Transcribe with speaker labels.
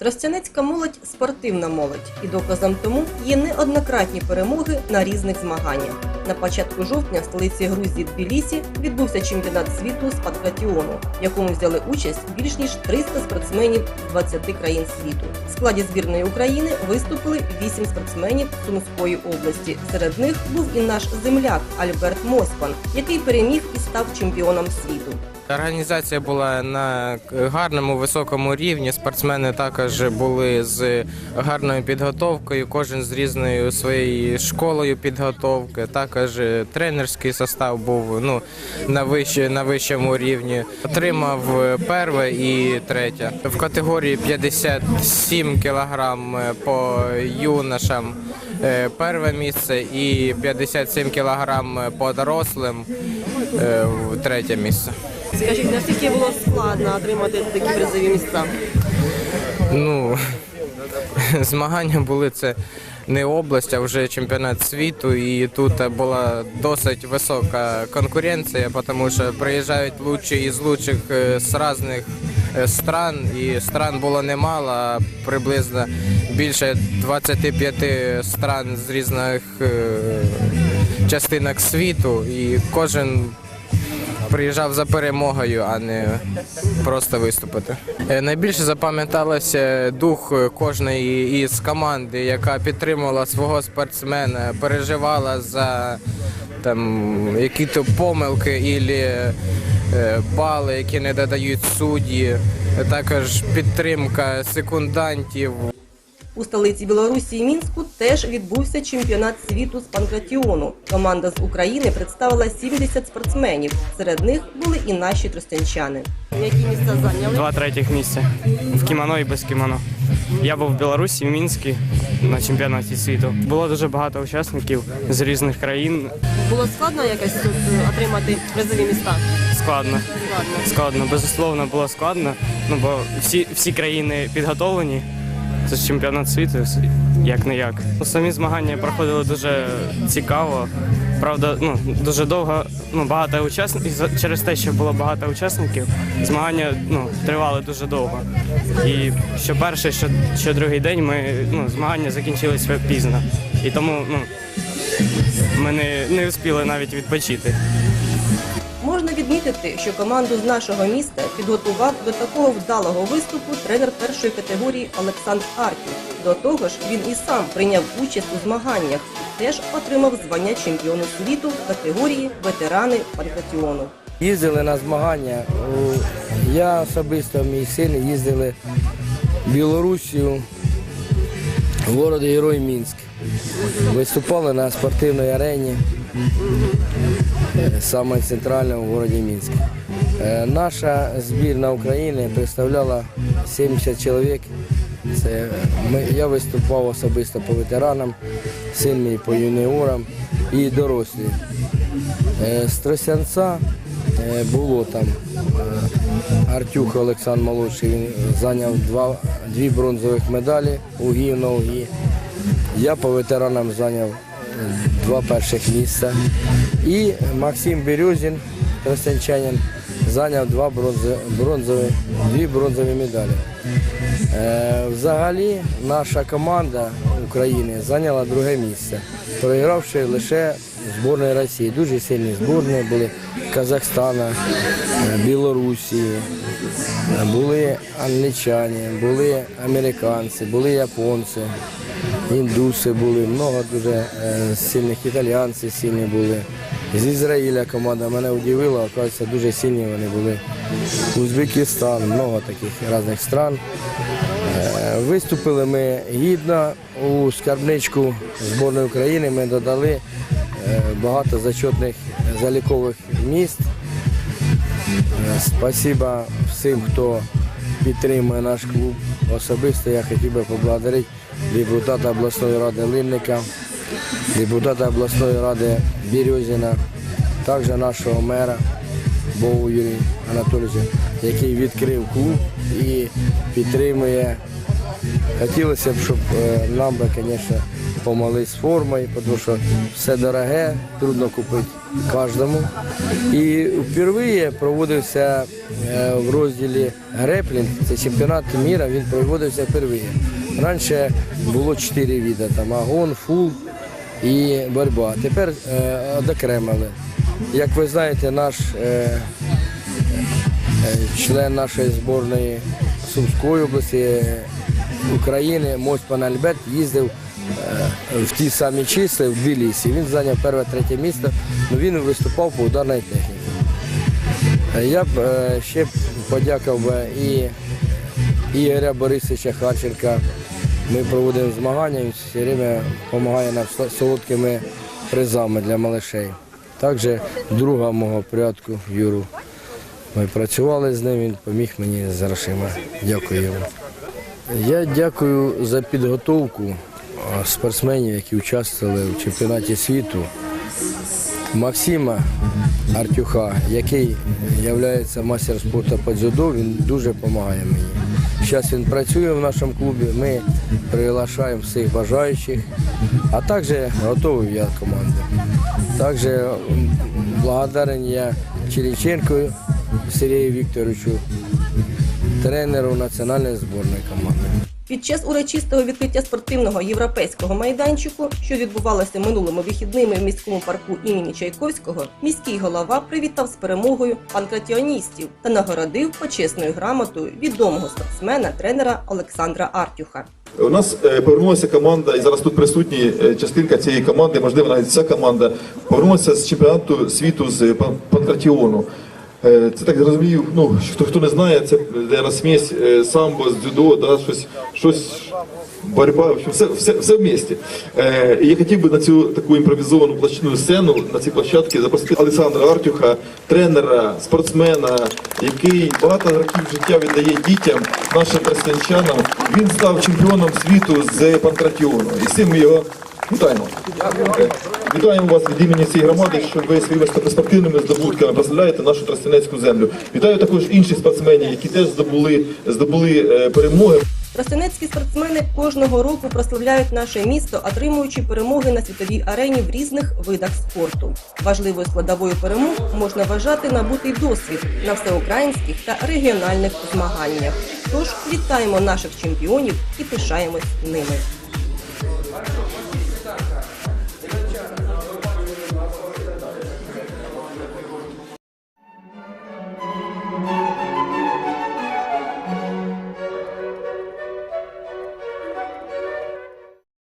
Speaker 1: Тростянецька молодь спортивна молодь, і доказом тому є неоднократні перемоги на різних змаганнях. На початку жовтня в столиці Грузії Тбілісі відбувся чемпіонат світу з патріотіону, в якому взяли участь більш ніж 300 спортсменів з 20 країн світу. В складі збірної України виступили 8 спортсменів Сумської області. Серед них був і наш земляк Альберт Моспан, який переміг і став чемпіоном світу.
Speaker 2: Організація була на гарному високому рівні. Спортсмени також були з гарною підготовкою, кожен з різною своєю школою підготовки. Також тренерський состав був ну, на, вище, на вищому рівні. Отримав перше і третє. В категорії 57 кілограм по юношам е, перше місце і 57 кілограм по дорослим е, третє місце.
Speaker 1: Скажіть, наскільки було складно отримати такі призові місця?
Speaker 2: Ну, змагання були це не область, а вже чемпіонат світу. І тут була досить висока конкуренція, тому що приїжджають лучші із лучших е, з різних е, стран. І стран було немало, а приблизно більше 25 стран з різних е, частинок світу. І кожен приїжджав за перемогою, а не просто виступити. Е, Найбільше запам'яталося дух кожної із команди, яка підтримувала свого спортсмена, переживала за там які-то помилки і бали, які не додають судді. Також підтримка секундантів.
Speaker 1: У столиці Білорусі Мінську теж відбувся чемпіонат світу з панкратіону. Команда з України представила 70 спортсменів. Серед них були і наші тростянчани. Які місця зайняли?
Speaker 3: Два третіх місця в кімоно і без кімоно. Я був в Білорусі, в Мінську на чемпіонаті світу. Було дуже багато учасників з різних країн.
Speaker 1: Було складно якось тут отримати призові міста.
Speaker 3: Складно.
Speaker 1: Складно.
Speaker 3: Складно, безусловно, було складно. Ну бо всі, всі країни підготовлені. Це ж чемпіонат світу, як не як. Самі змагання проходили дуже цікаво. Правда, ну дуже довго, ну багато учасників. Через те, що було багато учасників, змагання ну, тривали дуже довго. І що перший, що, що другий день ми ну, змагання закінчилися пізно. І тому ну, ми не, не успіли навіть відпочити.
Speaker 1: Можна відмітити, що команду з нашого міста підготував до такого вдалого виступу тренер першої категорії Олександр Арків. До того ж, він і сам прийняв участь у змаганнях і теж отримав звання чемпіону світу в категорії ветерани панкратіону.
Speaker 4: Їздили на змагання. Я особисто, мій син їздили в Білорусію, в город Герой Мінськ. Виступали на спортивній арені, саме центральному в городі Мінськ. Е, Наша збірна України представляла 70 чоловік. Я виступав особисто по ветеранам, син мій по юніорам і дорослі. Е, З Тростянця е, було там е, Артюх Олександр Молодший, він зайняв два, дві бронзових медалі у ГІ на УГІ. Я по ветеранам зайняв два перших місця. І Максим Березін, тростянчанин, зайняв два бронзо- бронзові, дві бронзові медалі. Е, Взагалі наша команда України зайняла друге місце, проігравши лише збірної Росії. Дуже сильні збірні були Казахстана, е, Білорусі, були англічані, були американці, були японці, індуси були, много дуже е, сильних італіянці сильні були. З Ізраїля команда мене удивила, оказується, дуже сильні вони були. Узбекистан, много таких різних стран. Е, Виступили ми гідно у скарбничку збірної України. Ми додали е, багато зачетних залікових міст. Спасибо всім, хто підтримує наш клуб. Особисто я хотів би поблагодарити депутата обласної ради Линника, депутата обласної ради Березіна, також нашого мера Бову Юрія Анатолійовича, який відкрив клуб і підтримує. Хотілося б, щоб е, нам би, звісно, помогли з формою, тому що все дороге, трудно купити кожному. І вперше проводився е, в розділі греплінг, це чемпіонат міра, він проводився вперше. Раніше було чотири види, там агон, фул і боротьба. Тепер е, одокремили. Як ви знаєте, наш е, Е, член нашої зборної Сумської області України Мось пан Альберт їздив в ті самі числа в Тбілісі. Він зайняв перше-третє місце, але він виступав по ударній техніці. Я б ще подякував і Ігоря Борисовича Харченка. Ми проводимо змагання, він все время допомагає нам солодкими призами для малишей. Також друга мого порядку Юру. Ми працювали з ним, він поміг мені з грошима. Дякую йому. Я дякую за підготовку спортсменів, які участвували в чемпіонаті світу. Максима Артюха, який є майстер спорту по дзюдо, він дуже допомагає мені. Зараз він працює в нашому клубі, ми приглашаємо всіх бажаючих, а також готовий я команди. Також благодарен я Чириченку Сергію Вікторовичу, тренеру національної збірної команди.
Speaker 1: Під час урочистого відкриття спортивного європейського майданчику, що відбувалося минулими вихідними в міському парку імені Чайковського, міський голова привітав з перемогою панкратіоністів та нагородив почесною грамотою відомого спортсмена тренера Олександра Артюха.
Speaker 5: У нас е, повернулася команда, і зараз тут присутні е, частинка цієї команди, можливо, навіть вся команда, повернулася з чемпіонату світу з пан- панкратіону. Е, Це так зрозумів, ну, хто, хто не знає, це наверное, смесь е, самбо з дзюдо, да, щось, щось боротьба, все, все, все в місті. Е, і я хотів би на цю таку імпровізовану площину сцену, на ці площадки запросити Олександра Артюха, тренера, спортсмена, який багато років життя віддає дітям, нашим тростянчанам. Він став чемпіоном світу з панкратіону. І цим його вітаємо. Вітаємо вас від імені цієї громади, що ви своїми спортивними здобутками прославляєте нашу тростянецьку землю. Вітаю також інших спортсменів, які теж здобули, здобули е, перемоги.
Speaker 1: Тростянецькі спортсмени кожного року прославляють наше місто, отримуючи перемоги на світовій арені в різних видах спорту. Важливою складовою перемог можна вважати набутий досвід на всеукраїнських та регіональних змаганнях. Тож вітаємо наших чемпіонів і пишаємось ними.